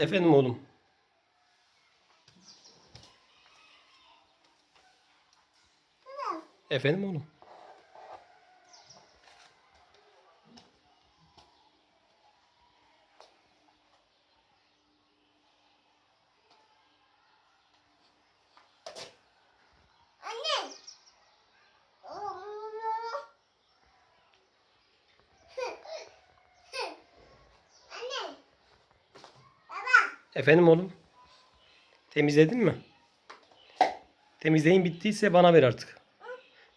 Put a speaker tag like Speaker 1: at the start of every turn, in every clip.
Speaker 1: Efendim oğlum. Efendim oğlum. Efendim oğlum. Temizledin mi? Temizleyin bittiyse bana ver artık.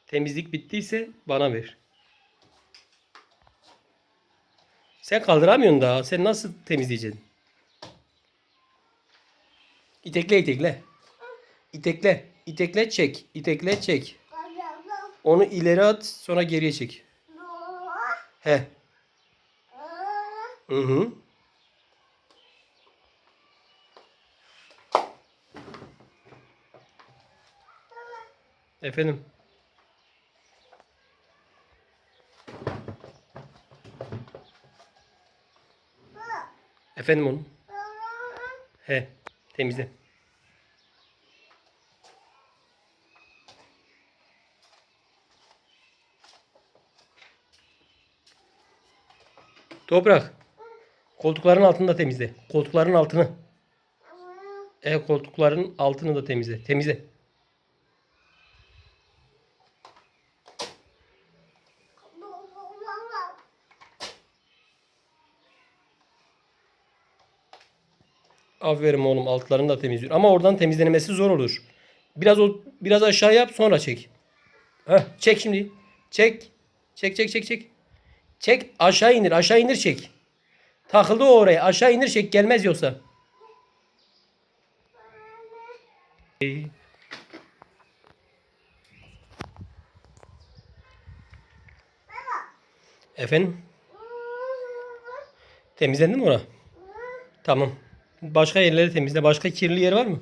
Speaker 1: Temizlik bittiyse bana ver. Sen kaldıramıyorsun daha. Sen nasıl temizleyeceksin? İtekle itekle. İtekle. İtekle çek. İtekle çek. Onu ileri at sonra geriye çek. He. Hı hı. Efendim. Efendim oğlum. He. Temizle. Toprak. Koltukların altını da temizle. Koltukların altını. E koltukların altını da temizle. Temizle. Aferin oğlum altlarını da temizliyor. Ama oradan temizlenmesi zor olur. Biraz o biraz aşağı yap sonra çek. Heh, çek şimdi. Çek. Çek çek çek çek. Çek aşağı indir aşağı indir çek. Takıldı oraya aşağı indir çek gelmez yoksa. Efendim? Temizlendi mi ora? Tamam. Başka yerleri temizle. Başka kirli yer var mı?